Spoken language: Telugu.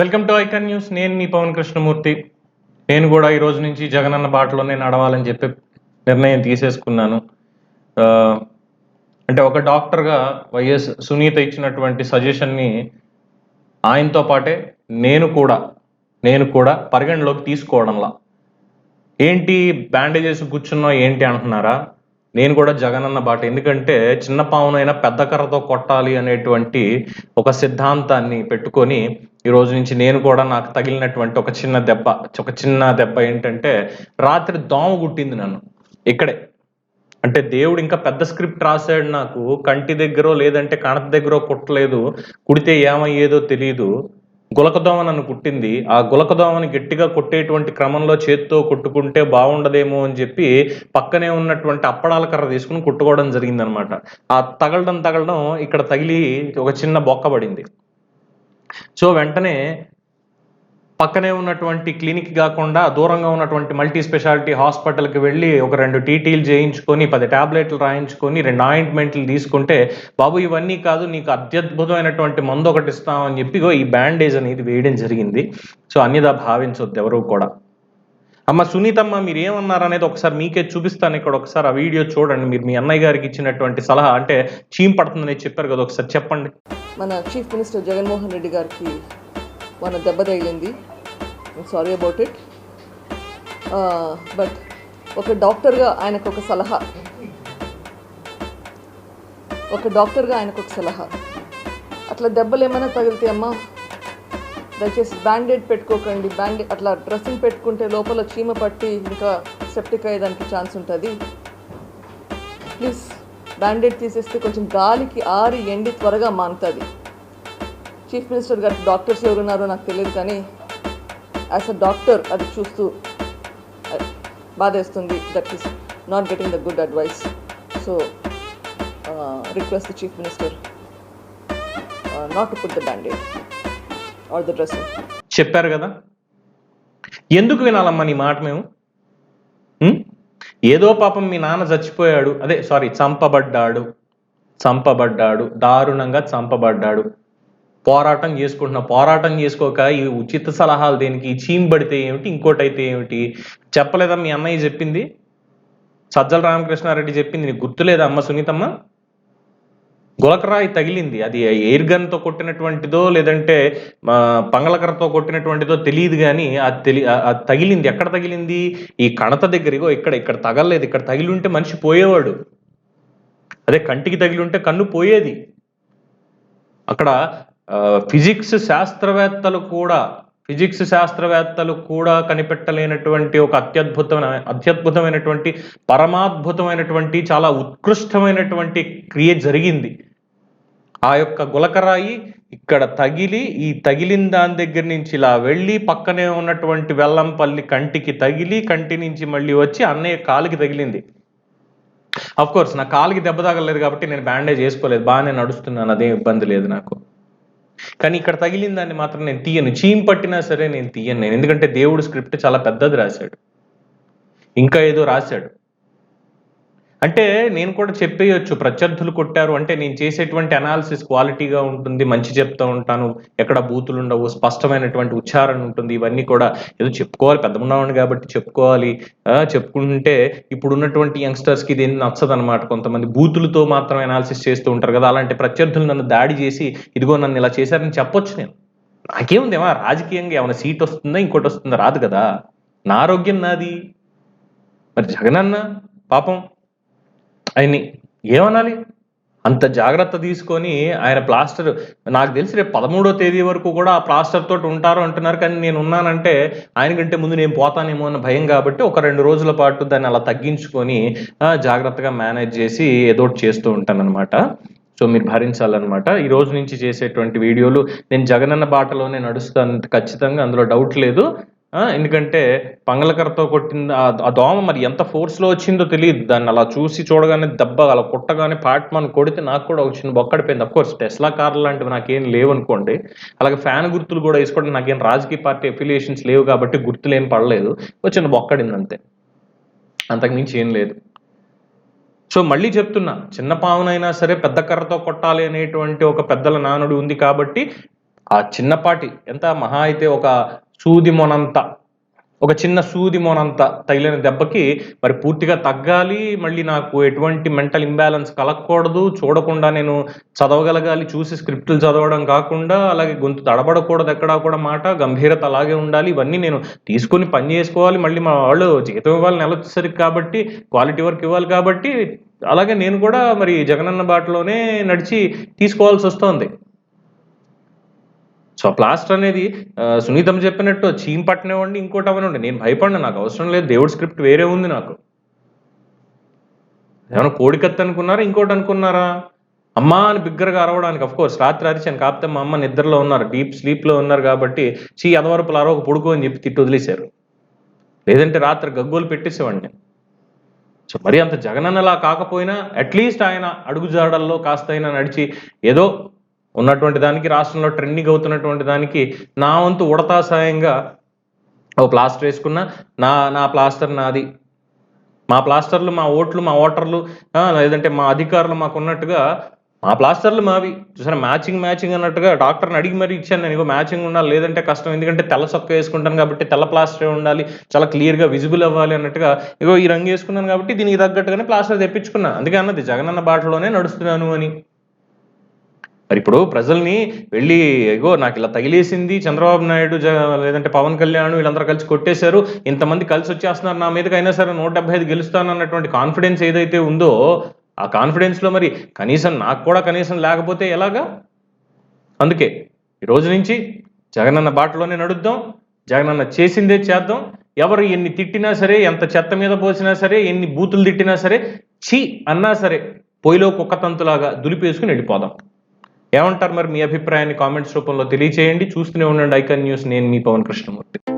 Welcome to icon news. నేను మీ పవన్ కృష్ణమూర్తి. నేను కూడా ఈ రోజు నుంచి జగనన్న బాటలోనే నడవాలని చెప్పి నిర్ణయం తీసేసుకున్నాను. అంటే ఒక డాక్టర్గా వైఎస్ సునీత ఇచ్చినటువంటి సజెషన్ని ఆయనతో పాటే నేను కూడా నేను కూడా పరిగణలోకి తీసుకోవడంలా. ఏంటి బ్యాండేజెస్ కూర్చున్నావు ఏంటి అంటున్నారా? నేను కూడా జగనన్న బాట. ఎందుకంటే చిన్న పావునైనా పెద్ద కర్రతో కొట్టాలి అనేటువంటి ఒక సిద్ధాంతాన్ని పెట్టుకొని ఈ రోజు నుంచి నేను కూడా నాకు తగిలినటువంటి ఒక చిన్న దెబ్బ ఒక చిన్న దెబ్బ ఏంటంటే రాత్రి దోమ గుట్టింది నన్ను ఇక్కడే. అంటే దేవుడు ఇంకా పెద్ద స్క్రిప్ట్ రాశాడు నాకు కంటి దగ్గర లేదంటే కణత దగ్గర కుట్టలేదు కుడితే ఏమయ్యేదో తెలియదు గులకదోమ నన్ను కుట్టింది. ఆ గులకదోమని గట్టిగా కొట్టేటువంటి క్రమంలో చేత్తో కొట్టుకుంటే బాగుండదేమో అని చెప్పి పక్కనే ఉన్నటువంటి అప్పడాల కర్ర తీసుకుని కుట్టుకోవడం జరిగిందనమాట. ఆ తగలడం తగలడం ఇక్కడ తగిలి ఒక చిన్న బొక్క పడింది. సో వెంటనే పక్కనే ఉన్నటువంటి క్లినిక్ కాకుండా దూరంగా ఉన్నటువంటి మల్టీ స్పెషాలిటీ హాస్పిటల్కి వెళ్ళి ఒక రెండు టీటీలు చేయించుకొని పది టాబ్లెట్లు రాయించుకొని రెండు ఆయింట్మెంట్లు తీసుకుంటే బాబు ఇవన్నీ కాదు నీకు అత్యద్భుతమైనటువంటి మందు ఒకటి ఇస్తామని చెప్పిగో ఈ బ్యాండేజ్ అనేది వేయడం జరిగింది. సో అన్నిదా భావించొద్దు ఎవరు కూడా. అమ్మ సునీతమ్మ మీరు ఏమన్నారు అనేది ఒకసారి మీకే చూపిస్తాను. ఇక్కడ ఒకసారి ఆ వీడియో చూడండి. మీరు మీ అన్నయ్య గారికి ఇచ్చినటువంటి సలహా అంటే చీమ్ పడుతుందని చెప్పారు కదా ఒకసారి చెప్పండి. మన చీఫ్ మినిస్టర్ జగన్మోహన్ రెడ్డి గారికి మన దెబ్బ తగిలింది. సారీ అబౌట్ ఇట్ బట్ ఒక డాక్టర్గా ఆయనకు ఒక సలహా. ఒక డాక్టర్గా ఆయనకు ఒక సలహా. అట్లా దెబ్బలు ఏమైనా తగిలితే అమ్మా దయచేసి బ్యాండేడ్ పెట్టుకోకండి. బ్యాండేడ్ అట్లా డ్రెస్సింగ్ పెట్టుకుంటే లోపల చీమ పట్టి ఇంకా సెప్టిక్ అయ్యేదానికి ఛాన్స్ ఉంటుంది. ప్లీజ్ బ్యాండేడ్ తీసేస్తే కొంచెం గాలికి ఆరి ఎండి త్వరగా మానుతుంది. చీఫ్ మినిస్టర్ గారికి డాక్టర్స్ ఎవరున్నారో నాకు తెలియదు కానీ యాజ్ అ డాక్టర్ అది చూస్తూ బాధేస్తుంది. That is not getting the good advice. So request the chief minister not to put the bandaid or the dressing చెప్పారు కదా? ఎందుకు వినాలమ్మా నీ మాట మేము? ఏదో పాపం మీ నాన్న చచ్చిపోయాడు. అదే సారీ చంపబడ్డాడు. చంపబడ్డాడు. దారుణంగా చంపబడ్డాడు. పోరాటం చేసుకుంటున్నా పోరాటం చేసుకోక ఈ ఉచిత సలహాలు దేనికి? చీంబడితే ఏమిటి? ఇంకోటి అయితే ఏమిటి? చెప్పలేదా మీ అన్నయ్య చెప్పింది? సజ్జల రామకృష్ణారెడ్డి చెప్పింది నీకు గుర్తులేదా అమ్మ సునీతమ్మ? గులకరాయి తగిలింది. అది ఎయిర్ గన్తో కొట్టినటువంటిదో లేదంటే ఆ, పంగళకరతో కొట్టినటువంటిదో తెలియదు కానీ అది తెలి అది తగిలింది. ఎక్కడ తగిలింది? ఈ కణత దగ్గరిగో ఇక్కడ ఇక్కడ తగలలేదు. ఇక్కడ తగిలి ఉంటే మనిషి పోయేవాడు. అదే కంటికి తగిలి ఉంటే కన్ను పోయేది. అక్కడ ఫిజిక్స్ శాస్త్రవేత్తలు కూడా ఫిజిక్స్ శాస్త్రవేత్తలు కూడా కనిపెట్టలేనటువంటి ఒక అత్యద్భుతమైన అత్యద్భుతమైనటువంటి పరమాద్భుతమైనటువంటి చాలా ఉత్కృష్టమైనటువంటి క్రియ జరిగింది. ఆ యొక్క గులకరాయి ఇక్కడ తగిలి ఈ తగిలిన దాని దగ్గర నుంచి ఇలా వెళ్ళి పక్కనే ఉన్నటువంటి వెల్లంపల్లి కంటికి తగిలి కంటి నుంచి మళ్ళీ వచ్చి అన్నయ్య కాలుకి తగిలింది. అఫ్ కోర్స్ నా కాలుకి దెబ్బ తగలేదు కాబట్టి నేను బ్యాండేజ్ వేసుకోలేదు. బాగానే నడుస్తున్నాను అదే ఇబ్బంది లేదు నాకు. కానీ ఇక్కడ తగిలిన దాన్ని మాత్రం నేను తీయను. చీమ్ పట్టినా సరే నేను తీయను నేను. ఎందుకంటే దేవుడు స్క్రిప్ట్ చాలా పెద్దది రాశాడు. ఇంకా ఏదో రాశాడు. అంటే నేను కూడా చెప్పేయొచ్చు ప్రత్యర్థులు కొట్టారు అంటే నేను చేసేటువంటి అనాలిసిస్ క్వాలిటీగా ఉంటుంది మంచి చెప్తా ఉంటాను ఎక్కడ బూతులు ఉండవు స్పష్టమైనటువంటి ఉచ్చారణ ఉంటుంది ఇవన్నీ కూడా ఏదో చెప్పుకోవాలి పెద్ద ఉన్నవాడిని కాబట్టి చెప్పుకోవాలి. చెప్పుకుంటే ఇప్పుడు ఉన్నటువంటి యంగ్స్టర్స్కి ఇది నచ్చదు అనమాట కొంతమంది బూతులతో మాత్రం అనాలిసిస్ చేస్తూ ఉంటారు కదా అలాంటి ప్రత్యర్థులు నన్ను దాడి చేసి ఇదిగో నన్ను ఇలా చేశారని చెప్పొచ్చు నేను. నాకేముంది ఏమో రాజకీయంగా ఏమైనా సీట్ వస్తుందా ఇంకోటి వస్తుందా రాదు కదా. నా ఆరోగ్యం నాది. మరి జగనన్న పాపం ఆయన్ని ఏమనాలి? అంత జాగ్రత్త తీసుకొని ఆయన ప్లాస్టర్ నాకు తెలిసి రేపు పదమూడో తేదీ వరకు కూడా ఆ ప్లాస్టర్ తోటి ఉంటారు అంటున్నారు కానీ నేను ఉన్నానంటే ఆయన కంటే ముందు నేను పోతానేమో అన్న భయం కాబట్టి ఒక రెండు రోజుల పాటు దాన్ని అలా తగ్గించుకొని జాగ్రత్తగా మేనేజ్ చేసి ఏదో ఒకటి చేస్తూ ఉంటానన్నమాట. సో మీరు భరించాలన్నమాట. ఈ రోజు నుంచి చేసేటువంటి వీడియోలు నేను జగనన్న బాటలోనే నడుస్తాను ఖచ్చితంగా అందులో డౌట్ లేదు. ఎందుకంటే పంగలకరతో కొట్టింది ఆ- దోమ మరి ఎంత ఫోర్స్లో వచ్చిందో తెలియదు. దాన్ని అలా చూసి చూడగానే దెబ్బ అలా కొట్టగానే పాట్మాన్ కొడితే నాకు కూడా ఒక చిన్న బొక్కడిపోయింది. అఫ్ కోర్స్ టెస్లా కార్లు లాంటివి నాకేం లేవు అనుకోండి అలాగే ఫ్యాన్ గుర్తులు కూడా వేసుకోవడం నాకేం రాజకీయ పార్టీ అఫిలియేషన్స్ లేవు కాబట్టి గుర్తులు ఏం పడలేదు. ఒక చిన్న బొక్కడింది అంతే. అంతకుమించి ఏం లేదు. సో మళ్ళీ చెప్తున్నా చిన్న పావునైనా సరే పెద్ద కర్రతో కొట్టాలి అనేటువంటి ఒక పెద్దల నానుడు ఉంది కాబట్టి ఆ చిన్నపాటి ఎంత మహా అయితే ఒక సూది మొనంత ఒక చిన్న సూది మొనంత తగిలిన దెబ్బకి మరి పూర్తిగా తగ్గాలి మళ్ళీ నాకు ఎటువంటి మెంటల్ ఇంబ్యాలెన్స్ కలగకూడదు చూడకుండా నేను చదవగలగాలి చూసి స్క్రిప్టులు చదవడం కాకుండా అలాగే గొంతు తడబడకూడదు ఎక్కడా కూడా మాట గంభీరత అలాగే ఉండాలి ఇవన్నీ నేను తీసుకొని పని చేసుకోవాలి మళ్ళీ మా వాళ్ళు జీతం ఇవ్వాలి నెల వచ్చేసరికి కాబట్టి క్వాలిటీ వర్క్ ఇవ్వాలి కాబట్టి అలాగే నేను కూడా మరి జగనన్న బాటలోనే నడిచి తీసుకోవాల్సి వస్తుంది. సో ప్లాస్టర్ అనేది సునీతం చెప్పినట్టు చీమ్ పట్టనివ్వండి ఇంకోటి అవనివ్వండి నేను భయపడిన నాకు అవసరం లేదు దేవుడి స్క్రిప్ట్ వేరే ఉంది నాకు. ఏమైనా కోడికత్తి అనుకున్నారా ఇంకోటి అనుకున్నారా? అమ్మా అని బిగ్గరగా అరవడానికి అఫ్ కోర్స్ రాత్రి అరిచాను కాకపోతే మా అమ్మ నిద్రలో ఉన్నారు డీప్ స్లీప్లో ఉన్నారు కాబట్టి చీ అదవరపులు అరవకు పొడుకో అని చెప్పి తిట్టు వదిలేశారు. లేదంటే రాత్రి గగ్గోలు పెట్టేసేవాడిని. సో మరి అంత జగనన్నలా కాకపోయినా అట్లీస్ట్ ఆయన అడుగుజాడల్లో కాస్త అయినా నడిచి ఏదో ఉన్నటువంటి దానికి రాష్ట్రంలో ట్రెండింగ్ అవుతున్నటువంటి దానికి నా వంతు ఉడతా సాయంగా ఓ ప్లాస్టర్ వేసుకున్నా నా నా ప్లాస్టర్ నాది. మా ప్లాస్టర్లు మా ఓట్లు మా ఓటర్లు లేదంటే మా అధికారులు మాకు ఉన్నట్టుగా మా ప్లాస్టర్లు మావి. చూసారా మ్యాచింగ్ మ్యాచింగ్ అన్నట్టుగా డాక్టర్ని అడిగి మరీ ఇచ్చాను నేను మ్యాచింగ్ ఉండాలి లేదంటే కష్టం. ఎందుకంటే తెల్ల చొక్క వేసుకుంటాను కాబట్టి తెల్ల ప్లాస్టరే ఉండాలి చాలా క్లియర్గా విజిబుల్ అవ్వాలి అన్నట్టుగా ఇగో ఈ రంగు వేసుకున్నాను కాబట్టి దీనికి తగ్గట్టుగానే ప్లాస్టర్ తెప్పించుకున్నా. అందుకే అన్నది జగనన్న బాటలోనే నడుస్తున్నాను అని. మరి ఇప్పుడు ప్రజల్ని వెళ్ళి ఇగో నాకు ఇలా తగిలేసింది చంద్రబాబు నాయుడు లేదంటే పవన్ కళ్యాణ్ వీళ్ళందరూ కలిసి కొట్టేశారు. ఇంతమంది కలిసి వచ్చేస్తున్నారు నా మీదకి అయినా సరే నూట డెబ్బై ఐదు గెలుస్తాను అన్నటువంటి కాన్ఫిడెన్స్ ఏదైతే ఉందో ఆ కాన్ఫిడెన్స్లో మరి కనీసం నాకు కూడా కనీసం లేకపోతే ఎలాగా? అందుకే ఈ రోజు నుంచి జగనన్న బాటలోనే నడుద్దాం. జగనన్న చేసిందే చేద్దాం. ఎవరు ఎన్ని తిట్టినా సరే ఎంత చెత్త మీద పోసినా సరే ఎన్ని బూతులు తిట్టినా సరే ఛీ అన్నా సరే పొయ్యిలో కుక్క తంతులాగా దులిపేసుకుని వెళ్ళిపోదాం. ఏమంటారు మరి మీ అభిప్రాయాన్ని కామెంట్స్ రూపంలో తెలియచేయండి. చూస్తూనే ఉండండి. ఐకన్ న్యూస్ నేను మీ పవన్ కృష్ణమూర్తి.